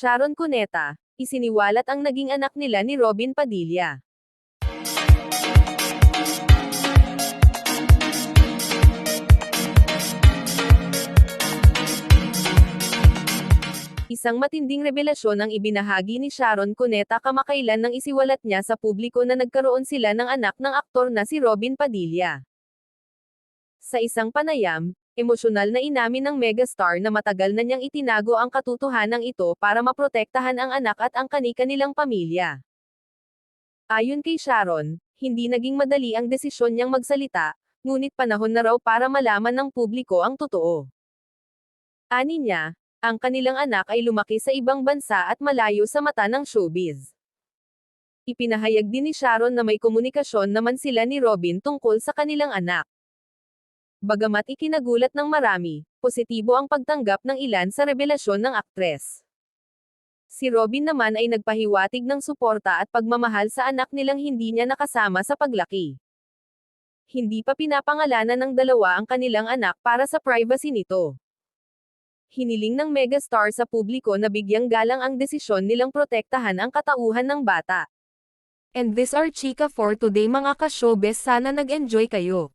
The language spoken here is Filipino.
Sharon Cuneta, isiniwalat ang naging anak nila ni Robin Padilla. Isang matinding revelasyon ang ibinahagi ni Sharon Cuneta kamakailan nang isiwalat niya sa publiko na nagkaroon sila ng anak ng aktor na si Robin Padilla. Sa isang panayam, emosyonal na inamin ng megastar na matagal na niyang itinago ang katotohanan ito para maprotektahan ang anak at ang kani-kanilang pamilya. Ayon kay Sharon, hindi naging madali ang desisyon niyang magsalita, ngunit panahon na raw para malaman ng publiko ang totoo. Ani niya, ang kanilang anak ay lumaki sa ibang bansa at malayo sa mata ng showbiz. Ipinahayag din ni Sharon na may komunikasyon naman sila ni Robin tungkol sa kanilang anak. Bagamat ikinagulat ng marami, positibo ang pagtanggap ng ilan sa revelasyon ng aktres. Si Robin naman ay nagpahiwatig ng suporta at pagmamahal sa anak nilang hindi niya nakasama sa paglaki. Hindi pa pinapangalanan ng dalawa ang kanilang anak para sa privacy nito hiniling ng megastar sa publiko na bigyang galang ang desisyon nilang protektahan ang katauhan ng bata. And this are Chika for today mga ka-showbiz sana nag-enjoy kayo.